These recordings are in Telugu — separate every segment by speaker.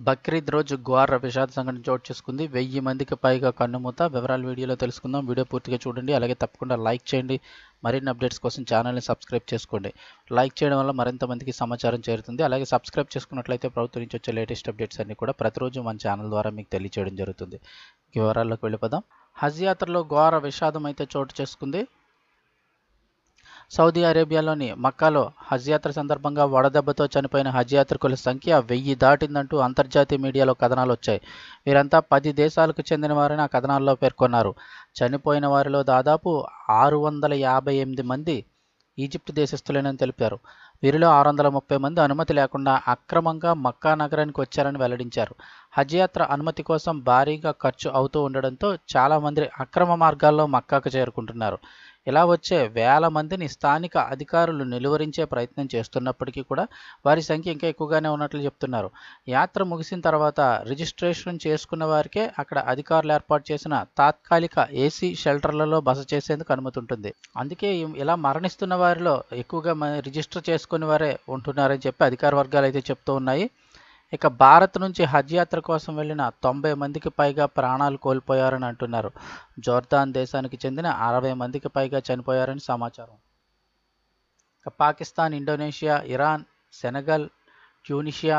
Speaker 1: బక్రీద్ రోజు ఘోర విషాద సంఘటన చోటు చేసుకుంది. వెయ్యి మందికి పైగా కన్నుమూత. వివరాలు వీడియోలో తెలుసుకుందాం. వీడియో పూర్తిగా చూడండి. అలాగే తప్పకుండా లైక్ చేయండి. మరిన్ని అప్డేట్స్ కోసం ఛానల్ని సబ్స్క్రైబ్ చేసుకోండి. లైక్ చేయడం వల్ల మరింత మందికి సమాచారం చేరుతుంది. అలాగే సబ్స్క్రైబ్ చేసుకున్నట్లయితే ప్రభుత్వం నుంచి వచ్చే లేటెస్ట్ అప్డేట్స్ అన్ని కూడా ప్రతిరోజు మన ఛానల్ ద్వారా మీకు తెలియచేయడం జరుగుతుంది. వివరాల్లోకి వెళ్ళిపోదాం. హజ్ యాత్రలో ఘోర విషాదం అయితే చోటు చేసుకుంది. సౌదీ అరేబియాలోని మక్కాలో హజ్ యాత్ర సందర్భంగా వడదెబ్బతో చనిపోయిన హజ్ యాత్రికుల సంఖ్య వెయ్యి దాటిందంటూ అంతర్జాతీయ మీడియాలో కథనాలు వచ్చాయి. వీరంతా పది దేశాలకు చెందినవారని ఆ కథనాల్లో పేర్కొన్నారు. చనిపోయిన వారిలో దాదాపు ఆరు వందల యాభై ఎనిమిది మంది ఈజిప్ట్ దేశస్థులేనని తెలిపారు. వీరిలో ఆరు వందల ముప్పై మంది అనుమతి లేకుండా అక్రమంగా మక్కా నగరానికి వచ్చారని వెల్లడించారు. హజ్ యాత్ర అనుమతి కోసం భారీగా ఖర్చు అవుతూ ఉండడంతో చాలామంది అక్రమ మార్గాల్లో మక్కాకు చేరుకుంటున్నారు. ఇలా వచ్చే వేల మందిని స్థానిక అధికారులు నిలువరించే ప్రయత్నం చేస్తున్నప్పటికీ కూడా వారి సంఖ్య ఇంకా ఎక్కువగానే ఉన్నట్లు చెప్తున్నారు. యాత్ర ముగిసిన తర్వాత రిజిస్ట్రేషన్ చేసుకున్న వారికే అక్కడ అధికారులు ఏర్పాటు చేసిన తాత్కాలిక ఏసీ షెల్టర్లలో బస చేసేందుకు అనుమతి ఉంటుంది. అందుకే ఇలా మరణిస్తున్న వారిలో ఎక్కువగా రిజిస్టర్ చేసుకుని వారే ఉంటున్నారని చెప్పి అధికార వర్గాలు అయితే చెప్తూ ఉన్నాయి. ఇక భారత్ నుంచి హజ్ యాత్ర కోసం వెళ్ళిన తొంభై మందికి పైగా ప్రాణాలు కోల్పోయారని అంటున్నారు. జోర్దాన్ దేశానికి చెందిన అరవై మందికి పైగా చనిపోయారని సమాచారం. ఇక Pakistan Indonesia Iran Senegal Tunisia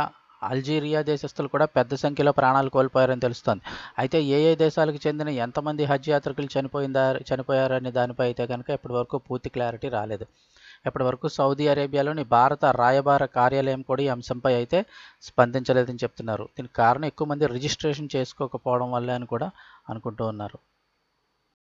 Speaker 1: Algeria దేశస్తులు కూడా పెద్ద సంఖ్యలో ప్రాణాలు కోల్పోయారని తెలుస్తోంది. అయితే ఏ ఏ దేశాలకు చెందిన ఎంతమంది హజ్ యాత్రికులు చనిపోయిందా చనిపోయారనే దానిపై అయితే కనుక ఇప్పటివరకు పూర్తి క్లారిటీ రాలేదు. ఇప్పటివరకు సౌదీ అరేబియాలోని భారత రాయబార కార్యాలయం కూడా ఈ అంశంపై అయితే స్పందించలేదని చెప్తున్నారు. దీనికి కారణం ఎక్కువ మంది రిజిస్ట్రేషన్ చేసుకోకపోవడం వల్లే అని కూడా అనుకుంటూ ఉన్నారు.